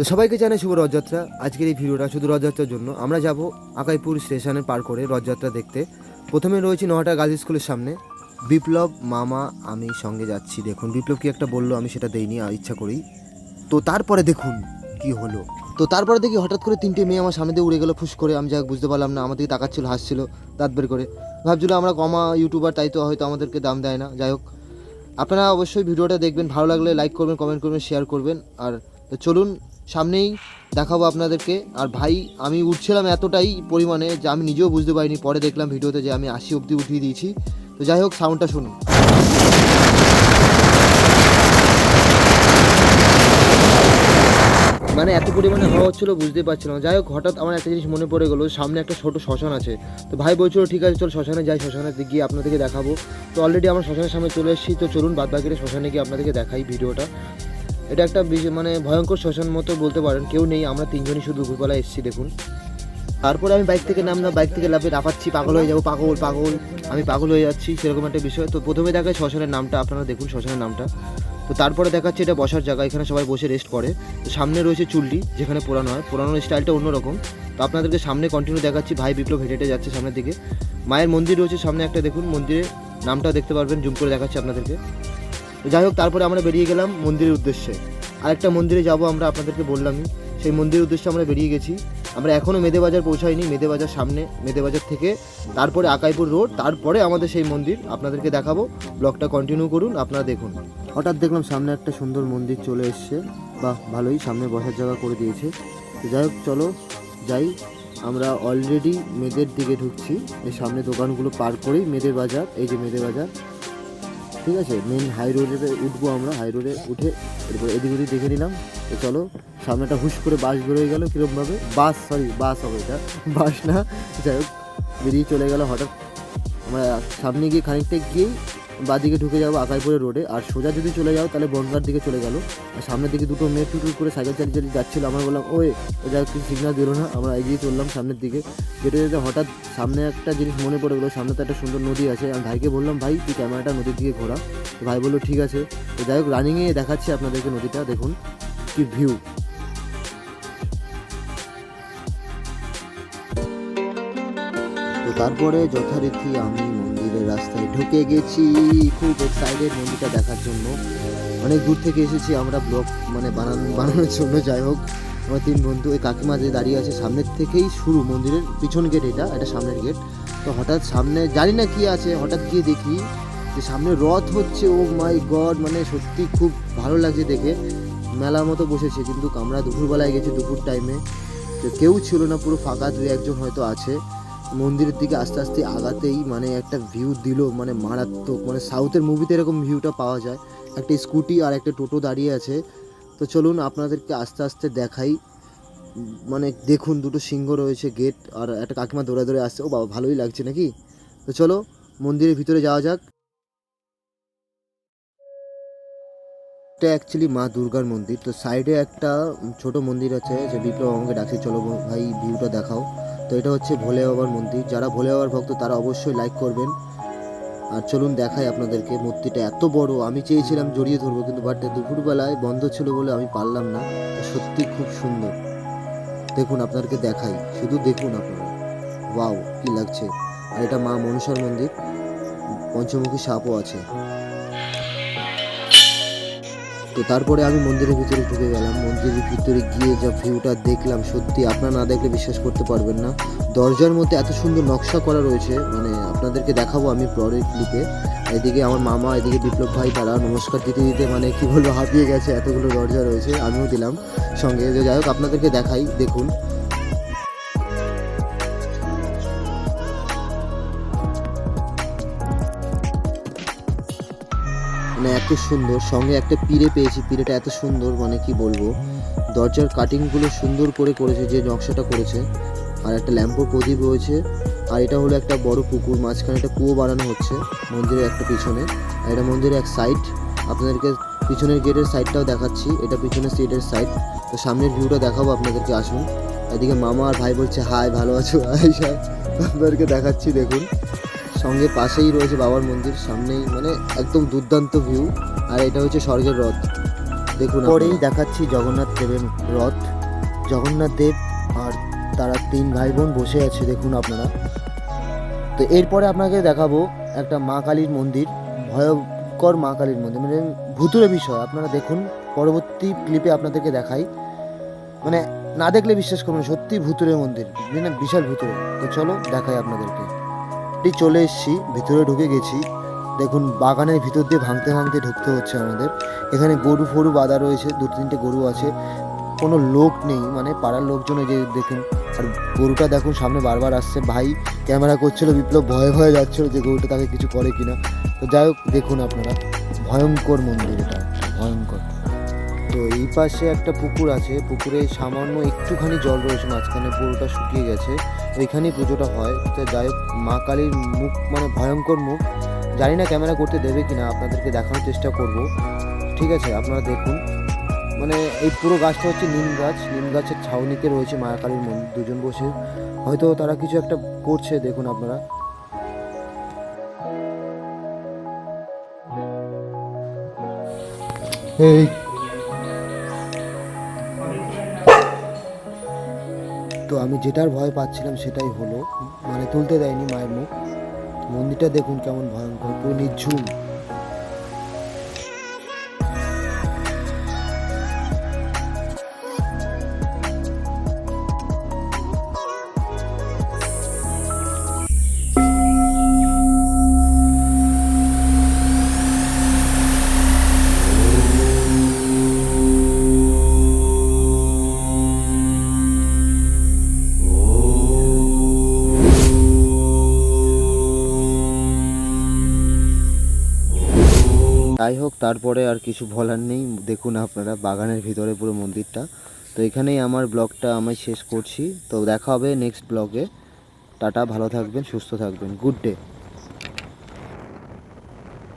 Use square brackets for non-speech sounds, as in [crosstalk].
তো সবাইকে জানাই শুভ রথযাত্রা। আজকের এই ভিডিওটা শুধু রথযাত্রার জন্য। আমরা যাব আকাইপুর স্টেশনে পার করে রথযাত্রা দেখতে। প্রথমে রয়েছি নহাটা গার্লস স্কুলের সামনে। বিপ্লব, মামা, আমি সঙ্গে যাচ্ছি। দেখুন, বিপ্লব কি একটা বলল, আমি সেটা দেইনি ইচ্ছা করি তো তারপরে দেখুন কি হলো। তো তারপরে দেখি হঠাৎ করে তিনটে মেয়ে আমার সামনে দিয়ে উড়ে গেলো, ফুস করে। আমি যাক বুঝতে পারলাম না আমাদেরকে তাকাচ্ছিল, হাসছিল, দাঁত বের করে। ভাবছিল আমরা কমা ইউটিউবার, তাই তো হয়তো আমাদেরকে দাম দেয় না। যাই হোক, আপনারা অবশ্যই ভিডিওটা দেখবেন। ভালো লাগলে লাইক করবেন, কমেন্ট করবেন, শেয়ার করবেন। আর তো চলুন, সামনেই দেখাবো আপনাদেরকে। আর ভাই, আমি উঠছিলাম এতটাই পরিমাণে যে আমি নিজেও বুঝতে পারিনি। পরে দেখলাম ভিডিওতে যে আমি আশি অবধি উঠিয়ে দিয়েছি। তো যাই হোক সাউন্ডটা শুনুন। মানে এত পরিমাণে হওয়া হচ্ছিল বুঝতে পারছিলাম। যাই হোক, হঠাৎ আমার একটা জিনিস মনে পড়ে গেলো, সামনে একটা ছোট শ্মশান আছে। তো ভাই বলছিল, ঠিক আছে, চল শ্মশানে যাই শ্মশানে গিয়ে আপনাদেরকে দেখাবো। তো অলরেডি আমরা শ্মশানের সামনে চলে এসেছি। তো চলুন বাদ বাকিটা শ্মশানে গিয়ে আপনাদেরকে দেখাই ভিডিওটা। এটা একটা মানে ভয়ঙ্কর শ্মশান মতো বলতে পারেন, কেউ নেই, আমরা তিনজনই শুধু দুপুরবেলা এসেছি, দেখুন। তারপরে আমি বাইক থেকে নামলাম, বাইক থেকে লাফে লাফাচ্ছি, পাগল হয়ে যাব, পাগল পাগল, আমি পাগল হয়ে যাচ্ছি, সেরকম একটা বিষয়। তো প্রথমে দেখায় শ্মশানের নামটা, আপনারা দেখুন শ্মশানের নামটা। তো তারপরে দেখাচ্ছে এটা বসার জায়গা, এখানে সবাই বসে রেস্ট করে। তো সামনে রয়েছে চুল্লি, যেখানে পোড়ানো হয়। পোড়ানোর স্টাইলটা অন্যরকম। তো আপনাদেরকে সামনে কন্টিনিউ দেখাচ্ছি, ভাই বিপ্লব হেঁটে হেঁটে যাচ্ছে সামনের দিকে। মায়ের মন্দির রয়েছে সামনে একটা, দেখুন মন্দিরে নামটা দেখতে পারবেন, জুম করে দেখাচ্ছি আপনাদেরকে। যাই হোক, তারপরে আমরা বেরিয়ে গেলাম মন্দিরের উদ্দেশ্যে। আরেকটা মন্দিরে যাব আমরা আপনাদেরকে বললামই। সেই মন্দিরের উদ্দেশ্যে আমরা বেরিয়ে গেছি। আমরা এখনও মেদেবাজার পৌঁছাইনি মেদে বাজার সামনে, মেদেবাজার থেকে তারপরে আকাইপুর রোড, তারপরে আমাদের সেই মন্দির। আপনাদেরকে দেখাবো, ব্লগটা কন্টিনিউ করুন, আপনারা দেখুন। হঠাৎ দেখলাম সামনে একটা সুন্দর মন্দির চলে এসছে। বাহ, ভালোই, সামনে বসার জায়গা করে দিয়েছে। তো যাই হোক, চলো যাই। আমরা অলরেডি মেদের দিকে ঢুকছি। এই সামনে দোকানগুলো পার করেই মেদের বাজার, এই যে মেদের বাজার। ঠিক আছে মেন হাই রোডে উঠবো আমরা হাই রোডে উঠে এরপর এদিক ওদিক দেখে নিলাম। তো চলো সামনেটা হুশ করে বাস বেরোয় গেলো কীরকমভাবে? বাস সরি বাস হবে এটা। বাস না, যাই হোক, বেরিয়ে চলে গেলো হঠাৎ। আমরা সামনে গিয়ে খানিকটা গিয়েই বাদিকে ঢুকে যাব আকাইপুরের রোডে। আর সোজা যদি চলে যাও, তাহলে বনগার দিকে চলে গেল। আর সামনের দিকে দুটো মেয়ে টুটুর করে সাইকেল চালিয়ে চালিয়ে যাচ্ছিল। আমরা বললাম, ওই যা কিছু সিগনাল দিল না? আমরা এগিয়ে চললাম সামনের দিকে। যেতে যেতে হঠাৎ সামনে একটা জিনিস মনে পড়ে গেলো। সামনে তো একটা সুন্দর নদী আছে। আমি ভাইকে বললাম, ভাই, তুই ক্যামেরাটা নদীর দিকে ঘোরা। তো ভাই বলল, ঠিক আছে। তো যাই হোক রানিংয়ে দেখাচ্ছি আপনাদেরকে নদীটা। দেখুন, কি ভিউ তো তারপরে যথারীতি আমি মন্দিরের রাস্তায় ঢুকে গেছি। খুব এক্সাইটেড মন্দিরটা দেখার জন্য। অনেক দূর থেকে এসেছি আমরা ব্লগ মানে বানানো বানানোর জন্য, যাই হোক। আমার তিন বন্ধু ওই কাকিমা যে দাঁড়িয়ে আছে সামনের থেকেই শুরু, মন্দিরের পিছন গেট এটা এটা সামনের গেট তো হঠাৎ সামনে, জানি না কি আছে, হঠাৎ গিয়ে দেখি যে সামনে রথ হচ্ছে, ও মাই গড মানে সত্যি খুব ভালো লাগছে দেখে। মেলার মতো বসেছে, কিন্তু আমরা দুপুরবেলায় গেছি দুপুর টাইমে তো কেউ ছিল না, পুরো ফাঁকা, দুই একজন হয়তো আছে। মন্দিরের দিকে আস্তে আস্তে আগাতেই মানে একটা ভিউ দিল মানে মারাত্মক মানে সাউথের মুভিতে এরকম ভিউটা পাওয়া যায়। একটা স্কুটি আর একটা টোটো দাঁড়িয়ে আছে। তো চলুন আপনাদেরকে আস্তে আস্তে দেখাই। মানে দেখুন, দুটো সিংহ রয়েছে গেট আর একটা কাকিমা দৌড়ে দৌড়ে আসছে। ও বাবা, ভালোই লাগছে নাকি? তো চলো, মন্দিরের ভিতরে যাওয়া যাক। এটা অ্যাকচুয়ালি মা দুর্গার মন্দির। তো সাইডে একটা ছোট মন্দির আছে, যে বিপ্লব আমাকে ডাকছে। চলো ভাই ভিউটা দেখাও। তো এটা হচ্ছে ভোলে বাবার মন্দির। যারা ভোলে বাবার ভক্ত, তারা অবশ্যই লাইক করবেন। আর চলুন দেখাই আপনাদেরকে মূর্তিটা। এত বড়, আমি চেয়েছিলাম জড়িয়ে ধরবো, কিন্তু বাট দুপুরবেলায় বন্ধ ছিল বলে আমি পারলাম না। তো সত্যি খুব সুন্দর। দেখুন, আপনাদেরকে দেখাই। শুধু দেখুন আপনারা। ওয়াও কি লাগছে। আর এটা মা মনসার মন্দির। পঞ্চমুখী সাপও আছে। তো তারপরে আমি মন্দিরের ভিতরে ঢুকে গেলাম। মন্দিরের ভিতরে গিয়ে যা ভিউটা দেখলাম, সত্যি আপনারা না দেখলে বিশ্বাস করতে পারবেন না। দরজার মধ্যে এত সুন্দর নকশা করা রয়েছে মানে আপনাদেরকে দেখাবো আমি পরের ক্লিপে এদিকে আমার মামা, এদিকে বিপ্লব ভাই, তারা নমস্কার দিতে দিতে মানে কী বলব, হাঁপিয়ে গেছে, এতগুলো দরজা রয়েছে, আমিও দিলাম সঙ্গে। যাই হোক, আপনাদেরকে দেখাই, দেখুন। মানে এত সুন্দর, সঙ্গে একটা পিড়ে পেয়েছি পিড়েটা এত সুন্দর মানে কি বলব? দরজার কাটিংগুলো সুন্দর করে করেছে, যে নকশাটা করেছে। আর একটা ল্যাম্পো প্রদীপ রয়েছে। আর এটা হলো একটা বড় পুকুর, মাঝখানে একটা কুয়ো বানানো হচ্ছে, মন্দিরের একটা পিছনে। আর এটা মন্দিরের এক সাইড আপনাদেরকে পিছনের গেটের সাইডটাও দেখাচ্ছি। এটা পিছনের সিটের সাইড তো সামনের ভিউটা দেখাবো আপনাদেরকে, আসুন। এদিকে মামা আর ভাই বলছে, হাই, ভালো আছো? [laughs] আপনাদেরকে দেখাচ্ছি, দেখুন। সঙ্গে পাশেই রয়েছে বাবার মন্দির, সামনেই মানে একদম দুর্দান্ত ভিউ আর এটা হচ্ছে স্বর্গের রথ। দেখুন পরেই দেখাচ্ছি জগন্নাথ দেবের রথ। জগন্নাথ দেব আর তারা তিন ভাই বোন বসে আছে, দেখুন আপনারা। তো এরপরে আপনাকে দেখাবো একটা মা কালীর মন্দির, ভয়ঙ্কর মা কালীর মন্দির মানে ভুতুরে বিষয়। আপনারা দেখুন, পরবর্তী ক্লিপে আপনাদেরকে দেখাই। মানে না দেখলে বিশ্বাস করবেন সত্যি ভুতুরে মন্দির মানে বিশাল ভুতুরে তো চলো দেখাই আপনাদেরকে। এই চলে এসেছি, ভিতরে ঢুকে গেছি। দেখুন, বাগানের ভিতর দিয়ে ভাঙতে ভাঙতে ঢুকতে হচ্ছে আমাদের। এখানে গরু ফরু বাঁধা রয়েছে, দু তিনটে গরু আছে। কোনো লোক নেই মানে পাড়ার লোকজন যে দেখুন। আর গরুটা দেখুন, সামনে বারবার আসছে। ভাই, ক্যামেরা করছিল, বিপ্লব ভয়ে ভয়ে যাচ্ছিল যে গরুটা তাকে কিছু করে কিনা। তো যাই হোক, দেখুন আপনারা, ভয়ঙ্কর মন্দির এটা, ভয়ঙ্কর। তো এই পাশে একটা পুকুর আছে, পুকুরে সামান্য একটুখানি জল রয়েছে, মাঝখানে পুরোটা শুকিয়ে গেছে। ওইখানেই পুজোটা হয়। তো যাই হোক, মা কালীর মুখ মানে ভয়ঙ্কর মুখ। জানি না ক্যামেরা করতে দেবে কিনা, আপনাদেরকে দেখানোর চেষ্টা করব। ঠিক আছে, আপনারা দেখুন। মানে এই পুরো গাছটা হচ্ছে নিম গাছ। নিম গাছের ছাউনিতে রয়েছে মা কালীর মন্দির দুজন বসে। হয়তো তারা কিছু একটা করছে, দেখুন আপনারা। এই তো আমি যেটার ভয় পাচ্ছিলাম সেটাই হলো মানে তুলতে দেয়নি মায়ের মুখ। মন্দিরটা দেখুন কেমন ভয়ঙ্কর, পুরো নিঝুম। যাই হোক, তারপরে আর কিছু বলার নেই। দেখুন আপনারা, বাগানের ভিতরে পুরো মন্দিরটা। তো এখানেই আমার ব্লগটা আমি শেষ করছি। তো দেখা হবে নেক্সট ব্লগে। টাটা, ভালো থাকবেন, সুস্থ থাকবেন। Good day